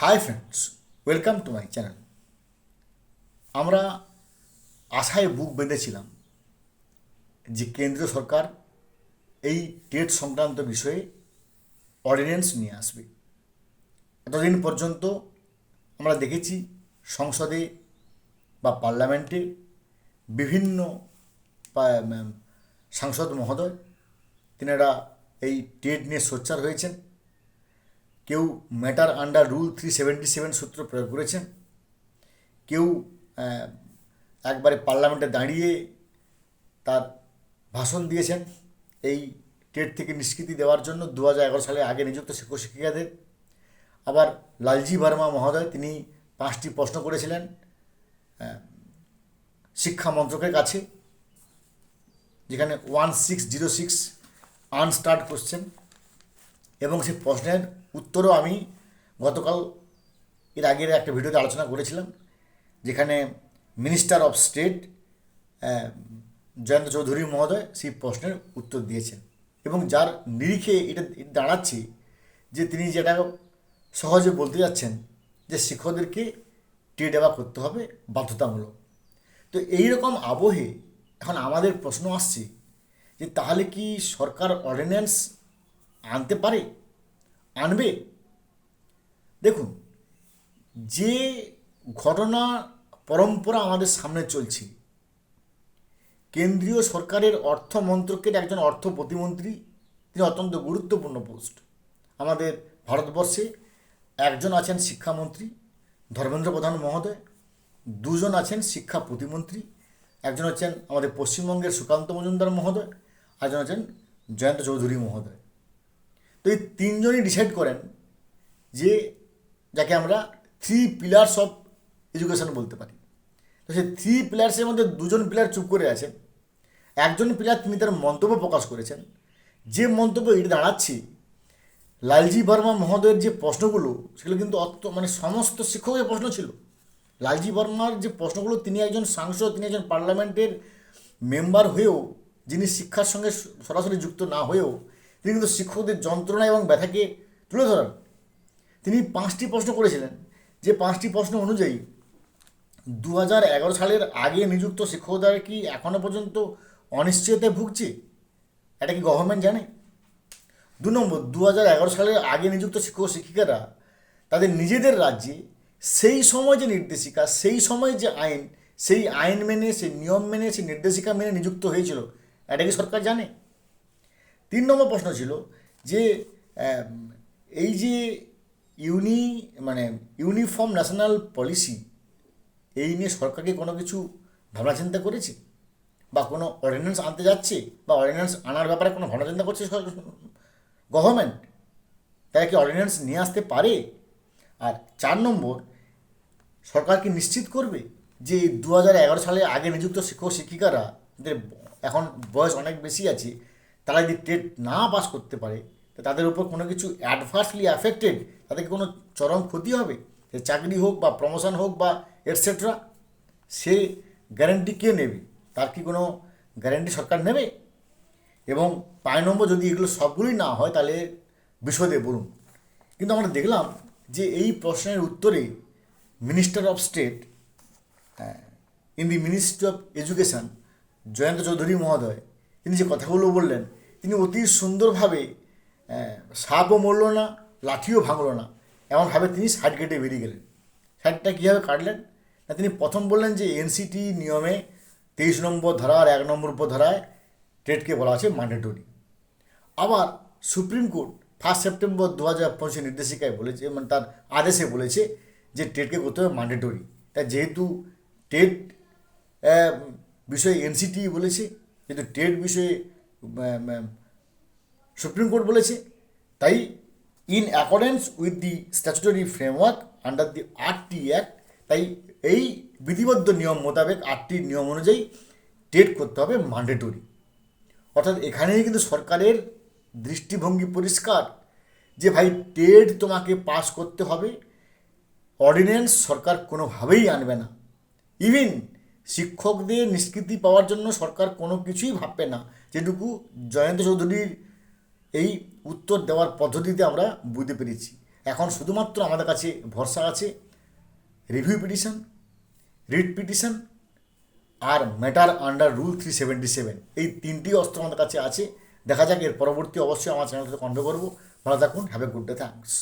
Hi friends welcome to my channel আমরা আশায় বুক বেঁধেছিলাম যে কেন্দ্রীয় সরকার এই টেট সংক্রান্ত বিষয়ে অর্ডিন্যান্স নিয়ে আসবে। এতদিন পর্যন্ত আমরা দেখেছি সংসদে বা পার্লামেন্টে বিভিন্ন সাংসদ মহোদয় তিনারা এই টেট নিয়ে সোচ্চার হয়েছেন। কেউ matter under rule three seventy seven সূত্র প্রয়োগ করেছেন, কেউ একবারে পার্লামেন্টে দাঁড়িয়ে তার ভাষণ দিয়েছেন এই টেট থেকে নিষ্কৃতি দেওয়ার জন্য দু হাজার এগারো সালে আগে নিযুক্ত শিক্ষক শিক্ষিকাদের। আবার লালজি ভার্মা মহোদয়, তিনি পাঁচটি প্রশ্ন করেছিলেন শিক্ষা মন্ত্রকের কাছে, যেখানে one six zero six unstarred question এবং সেই প্রশ্নের উত্তরও আমি গতকাল এর আগের একটা ভিডিওতে আলোচনা করেছিলাম, যেখানে minister of state Jayant Chaudhary মহোদয় সেই প্রশ্নের উত্তর দিয়েছেন এবং যার নিরিখে এটা দাঁড়াচ্ছে যে তিনি যেটা সহজে বলতে যাচ্ছেন যে শিক্ষকদেরকে টি দেওয়া করতে হবে বাধ্যতামূলক। তো এই রকম আবহে এখন আমাদের প্রশ্ন আসছে যে তাহলে কি সরকার অর্ডিন্যান্স আনতে পারে, আনবে। দেখুন, যে ঘটনা পরম্পরা আমাদের সামনে চলছে, কেন্দ্রীয় সরকারের অর্থ মন্ত্রকের একজন অর্থ প্রতিমন্ত্রী, তিনি অত্যন্ত গুরুত্বপূর্ণ পোস্ট। আমাদের ভারতবর্ষে একজন আছেন শিক্ষামন্ত্রী ধর্মেন্দ্র প্রধান মহোদয়, দুজন আছেন শিক্ষা প্রতিমন্ত্রী, একজন হচ্ছেন আমাদের পশ্চিমবঙ্গের সুকান্ত মজুমদার মহোদয় একজন আছেন জয়ন্ত চৌধুরী মহোদয়। তো এই তিনজনই ডিসাইড করেন যে যাকে আমরা থ্রি পিলার্স অফ এডুকেশন বলতে পারি। তো সেই থ্রি পিলার্সের মধ্যে দুজন পিলার চুপ করে আছেন। একজন পিলার তিনি তার মন্তব্য প্রকাশ করেছেন। যে মন্তব্য এটা দাঁড়াচ্ছি, লালজি বর্মা মহোদয়ের যে প্রশ্নগুলো, সেগুলো কিন্তু অত মানে সমস্ত শিক্ষকের প্রশ্ন ছিল। লালজি বর্মার যে প্রশ্নগুলো, তিনি একজন সাংসদ, তিনি একজন পার্লামেন্টের মেম্বার হয়েও, যিনি শিক্ষার সঙ্গে সরাসরি যুক্ত না হয়েও তিনি কিন্তু শিক্ষকদের যন্ত্রণা এবং ব্যথাকে তুলে ধরেন। তিনি পাঁচটি প্রশ্ন করেছিলেন। যে পাঁচটি প্রশ্ন অনুযায়ী দু হাজার এগারো সালের আগে নিযুক্ত শিক্ষকরা কি এখনও পর্যন্ত অনিশ্চয়তায় ভুগছে? এটা কি গভর্নমেন্ট জানে? দু নম্বর দু হাজার এগারো সালের আগে নিযুক্ত শিক্ষক শিক্ষিকারা তাদের নিজেদের রাজ্যে সেই সময় যে নির্দেশিকা, সেই সময় যে আইন, সেই আইন মেনে, সেই নিয়ম মেনে, সেই নির্দেশিকা মেনে নিযুক্ত হয়েছিল, এটা কি সরকার জানে? তিন নম্বর প্রশ্ন ছিল যে এই যে ইউনি মানে ইউনিফর্ম ন্যাশনাল পলিসি, এই নিয়ে সরকারকে কোনো কিছু ভাবনা চিন্তা করেছে? বা কোনো অর্ডিন্যান্স আনতে যাচ্ছে? বা অর্ডিন্যান্স আনার ব্যাপারে কোনো ভাবনা চিন্তা করছে গভর্নমেন্ট তারা কি অর্ডিন্যান্স নিয়ে আসতে পারে? আর চার নম্বর, সরকার কি নিশ্চিত করবে যে দু হাজার এগারো সালে আগে নিযুক্ত শিক্ষক শিক্ষিকারা এখন বয়স অনেক বেশি আছে তারা যদি টেট না পাস করতে পারে তাদের উপর কোনো কিছু অ্যাডভার্সলি অ্যাফেক্টেড তাদেরকে কোনো চরম ক্ষতি হবে? সে চাকরি হোক বা প্রমোশন হোক বা এটসেট্রা সে গ্যারেন্টি কে নেবে? তার কি কোনো গ্যারেন্টি সরকার নেবে? এবং পাঁচ নম্বর যদি এগুলো সবগুলোই না হয়, তাহলে বিশদে বলুন। কিন্তু আমরা দেখলাম যে এই প্রশ্নের উত্তরে minister of state in the ministry of education Jayant Chaudhary মহোদয় তিনি যে কথাগুলো বললেন, তিনি অতি সুন্দরভাবে সাপও মরল না, লাঠিও ভাঙলো না। এমনভাবে তিনি সাইড কেটে বেরিয়ে গেলেন। সাইডটা কীভাবে কাটলেন? না, তিনি প্রথম বললেন যে এনসিটি নিয়মে তেইশ নম্বর ধারা আর এক নম্বর উপধারায় ট্রেডকে বলা আছে ম্যান্ডেটরি আবার সুপ্রিম কোর্ট ফার্স্ট সেপ্টেম্বর দু হাজার পঁচিশে নির্দেশিকায় বলেছে মানে তার আদেশে বলেছে যে টেটকে করতে হবে ম্যান্ডেটরি তাই যেহেতু টেট বিষয়ে এনসিটি বলেছে যেহেতু টেট বিষয়ে সুপ্রিম কোর্ট বলেছে। তাই in accordance with the statutory framework under the RT act তাই এই বিধিবদ্ধ নিয়ম মোতাবেক আটটি নিয়ম অনুযায়ী টেট করতে হবে ম্যান্ডেটরি অর্থাৎ এখানেই কিন্তু সরকারের দৃষ্টিভঙ্গি পরিষ্কার যে ভাই টেট তোমাকে পাস করতে হবে অর্ডিন্যান্স সরকার কোনোভাবেই আনবে না। ইভিন শিক্ষকদের নিষ্কৃতি পাওয়ার জন্য সরকার কোনো কিছুই ভাববে না। যেটুকু জয়ন্ত চৌধুরীর এই উত্তর দেওয়ার পদ্ধতিতে আমরা বুঝতে পেরেছি। এখন শুধুমাত্র আমাদের কাছে ভরসা আছে রিভিউ পিটিশন রিট পিটিশন আর matter under rule three seventy seven এই তিনটি অস্ত্র আমাদের কাছে আছে। দেখা যাক এর পরবর্তী অবশ্যই আমার চ্যানেলটাতে কন্ট্যাক্ট করব। ভালো থাকুন have a good day thanks